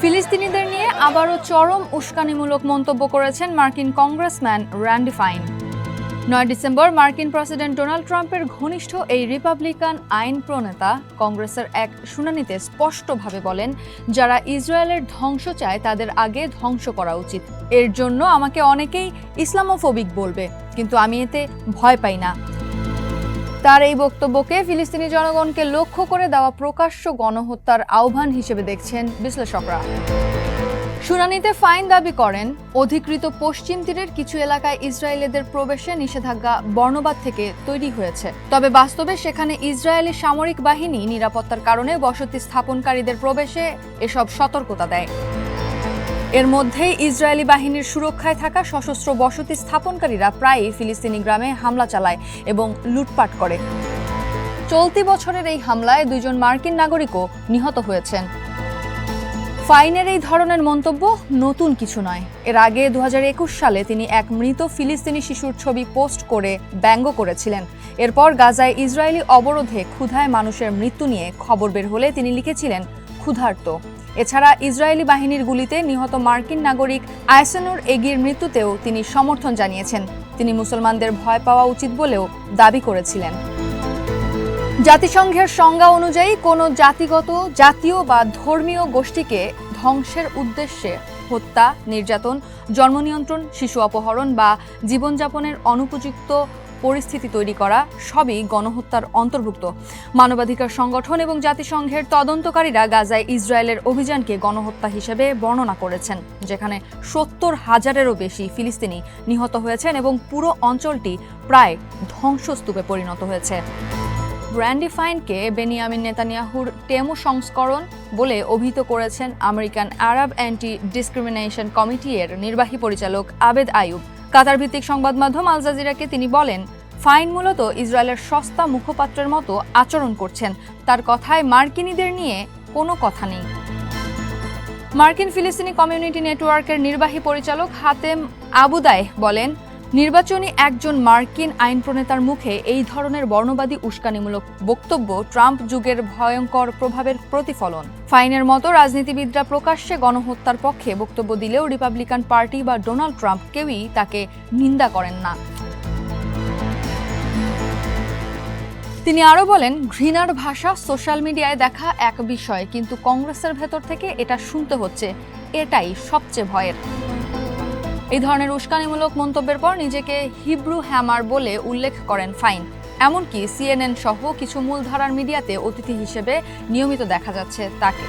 ফিলিস্তিনিদের নিয়ে আবারও চরম উস্কানিমূলক মন্তব্য করেছেন মার্কিন কংগ্রেসম্যান র্যান্ডি ফাইন। নয় ডিসেম্বর মার্কিন প্রেসিডেন্ট ডোনাল্ড ট্রাম্পের ঘনিষ্ঠ এই রিপাবলিকান আইন প্রণেতা কংগ্রেসের এক শুনানিতে স্পষ্টভাবে বলেন, যারা ইসরায়েলের ধ্বংস চায়, তাদের আগে ধ্বংস করা উচিত। এর জন্য আমাকে অনেকেই ইসলামোফোবিক বলবে, কিন্তু আমি এতে ভয় পাই না। তার এই বক্তব্যকে ফিলিস্তিনি জনগণকে লক্ষ্য করে দেওয়া প্রকাশ্য গণহত্যার আহ্বান হিসেবে দেখছেন বিশ্লেষকরা। শুনানিতে ফাইন দাবি করেন, অধিকৃত পশ্চিম তীরের কিছু এলাকায় ইসরায়েলিদের প্রবেশে নিষেধাজ্ঞা বর্ণবাদ থেকে তৈরি হয়েছে। তবে বাস্তবে সেখানে ইসরায়েলি সামরিক বাহিনী নিরাপত্তার কারণে বসতি স্থাপনকারীদের প্রবেশে এসব সতর্কতা দেয়। এর মধ্যেই ইসরায়েলি বাহিনীর সুরক্ষায় থাকা সশস্ত্র বসতি স্থাপনকারীরা প্রায়ই ফিলিস্তিনি গ্রামে হামলা চালায় এবং লুটপাট করে। চলতি বছরের এই হামলায় দুজন মার্কিন নাগরিকও নিহত হয়েছেন। ফাইনের এই ধরনের মন্তব্য নতুন কিছু নয়। এর আগে দু হাজার একুশ সালে তিনি এক মৃত ফিলিস্তিনি শিশুর ছবি পোস্ট করে ব্যঙ্গ করেছিলেন। এরপর গাজায় ইসরায়েলি অবরোধে ক্ষুধায় মানুষের মৃত্যু নিয়ে খবর বের হলে তিনি লিখেছিলেন, ক্ষুধার্ত। এছাড়া ইসরায়েলি বাহিনীর গুলিতে নিহত মার্কিন নাগরিক আয়সানুর এগির মৃত্যুতেও তিনি সমর্থন জানিয়েছেন। তিনি মুসলমানদের ভয় পাওয়া উচিত বলেও দাবি করেছিলেন। জাতিসংঘের সংজ্ঞা অনুযায়ী কোনো জাতিগত, জাতীয় বা ধর্মীয় গোষ্ঠীকে ধ্বংসের উদ্দেশ্যে হত্যা, নির্যাতন জন্ম নিয়ন্ত্রণ শিশু অপহরণ বা জীবনযাপনের অনুপযুক্ত পরিস্থিতি তৈরি করা সবই গণহত্যার অন্তর্ভুক্ত। মানবাধিকার সংগঠন এবং জাতিসংঘের তদন্তকারীরা গাজায় ইসরায়েলের অভিযানকে গণহত্যা হিসেবে বর্ণনা করেছেন, যেখানে সত্তর হাজারেরও বেশি ফিলিস্তিনি নিহত হয়েছেন এবং পুরো অঞ্চলটি প্রায় ধ্বংসস্তূপে পরিণত হয়েছে। ব্র্যান্ডি ফাইনকে বেনিয়ামিন নেতানিয়াহুর টেমো সংস্করণ বলে অভিহিত করেছেন American Arab anti discrimination committee এর নির্বাহী পরিচালক আবেদ আয়ুব কাতার ভিত্তিক সংবাদ মাধ্যম আল জাজিরাকে তিনি বলেন, ফাইন মূলত ইসরায়েলের সস্তা মুখপাত্রের মতো আচরণ করছেন। তার কথায় মার্কিনীদের নিয়ে কোনো কথা নেই। মার্কিন ফিলিস্তিনি কমিউনিটি নেটওয়ার্কের নির্বাহী পরিচালক হাতেম আবুদায় বলেন নির্বাচনী একজন মার্কিন আইন প্রণেতার মুখে এই ধরনের বর্ণবাদী উস্কানিমূলক বক্তব্য ট্রাম্প যুগের ভয়ঙ্কর প্রভাবের প্রতিফলন। ফাইনের মতো রাজনীতিবিদরা প্রকাশ্যে গণহত্যার পক্ষে বক্তব্য দিলেও রিপাবলিকান পার্টি বা ডোনাল্ড ট্রাম্প কেউই তাকে নিন্দা করেন না। তিনি আরও বলেন, ঘৃণার ভাষা সোশ্যাল মিডিয়ায় দেখা এক বিষয়, কিন্তু কংগ্রেসের ভেতর থেকে এটা শুনতে হচ্ছে। এটাই সবচেয়ে ভয়ের। এই ধরনের উস্কানিমূলক মন্তব্যের পর নিজেকে হিব্রু হ্যামার বলে উল্লেখ করেন ফাইন। এমনকি সিএনএন সহ কিছু মূলধারার মিডিয়াতে অতিথি হিসেবে নিয়মিত দেখা যাচ্ছে তাকে।